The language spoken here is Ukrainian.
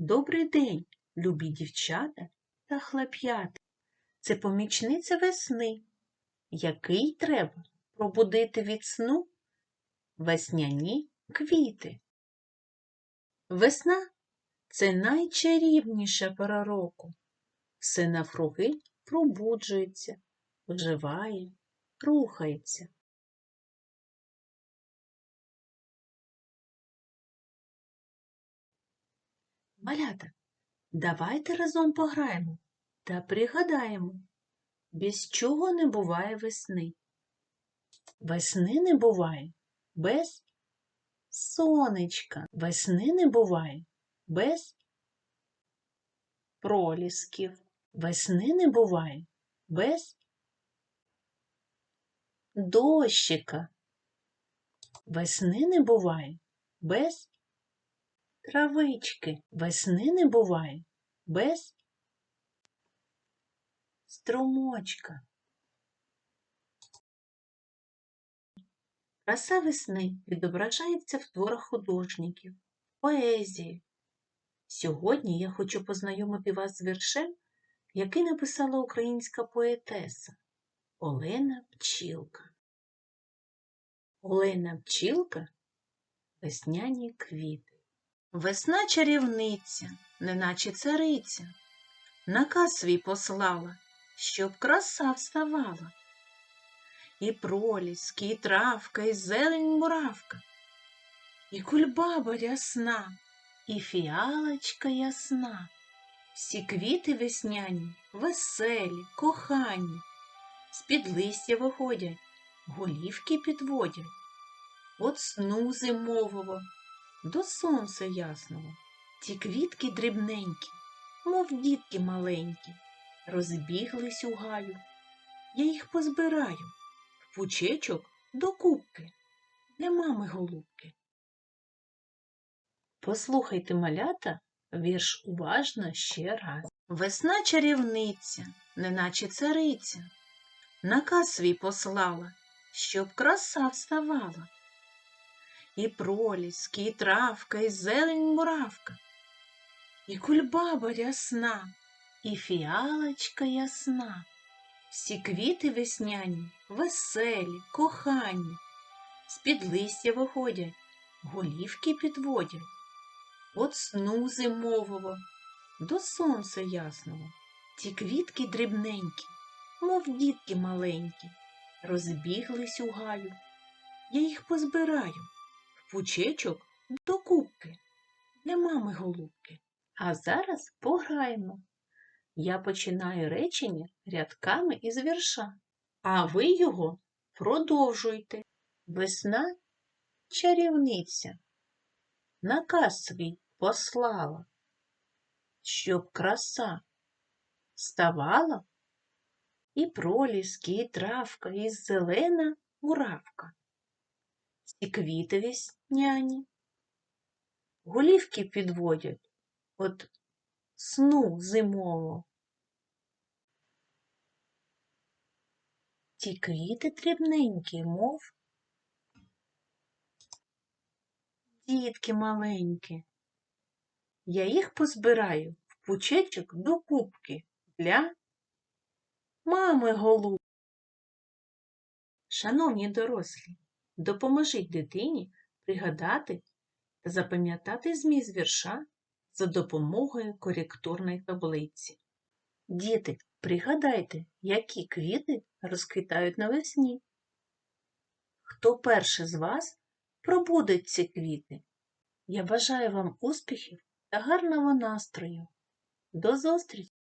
Добрий день, любі дівчата та хлоп'ята. Це помічниця весни, який треба пробудити від сну весняні квіти. Весна це найчарівніша пора року. Все навкруги пробуджується, оживає, рухається. Малята, давайте разом пограємо та пригадаємо, без чого не буває весни. Весни не буває без сонечка. Весни не буває без пролісків. Весни не буває без дощика. Весни не буває без травички. Весни не буває без струмочка. Краса весни відображається в творах художників, поезії. Сьогодні я хочу познайомити вас з віршем, який написала українська поетеса Олена Пчілка. Олена Пчілка Весняні квіти. Весна чарівниця, неначе цариця, наказ свій послала, щоб краса вставала. І проліски, і травка, і зелень муравка, і кульбаба рясна, і фіалочка ясна. Всі квіти весняні, веселі, кохані, з-під листя виходять, голівки підводять, от сну зимового до сонця ясного. Ті квітки дрібненькі, мов дітки маленькі, розбіглись у гаю. Я їх позбираю в пучечок до кубки для мами голубки. Послухайте, малята, вірш уважно ще раз. Весна чарівниця, неначе цариця, наказ свій послала, щоб краса вставала. І проліски, і травка, і зелень муравка, і кульбаба рясна, і фіалочка ясна. Всі квіти весняні, веселі, кохані, з-під листя виходять, голівки підводять, от сну зимового до сонця ясного. Ті квітки дрібненькі, мов дітки маленькі, розбіглись у гаю. Я їх позбираю пучечок до кубки для мами голубки. А зараз пограємо. Я починаю речення рядками із вірша, а ви його продовжуйте. Весна чарівниця, наказ свій послала, щоб краса ставала і проліски, і травка, і зелена муравка, і квіти весняні, голівки підводять от сну зимового. Ті квіти дрібненькі, мов дітки маленькі. Я їх позбираю в пучечок до кубки для мами голуб. Шановні дорослі, допоможіть дитині пригадати та запам'ятати зміст вірша за допомогою коректурної таблиці. Діти, пригадайте, які квіти розквітають навесні. Хто перший з вас пробудить ці квіти? Я бажаю вам успіхів та гарного настрою. До зустрічі!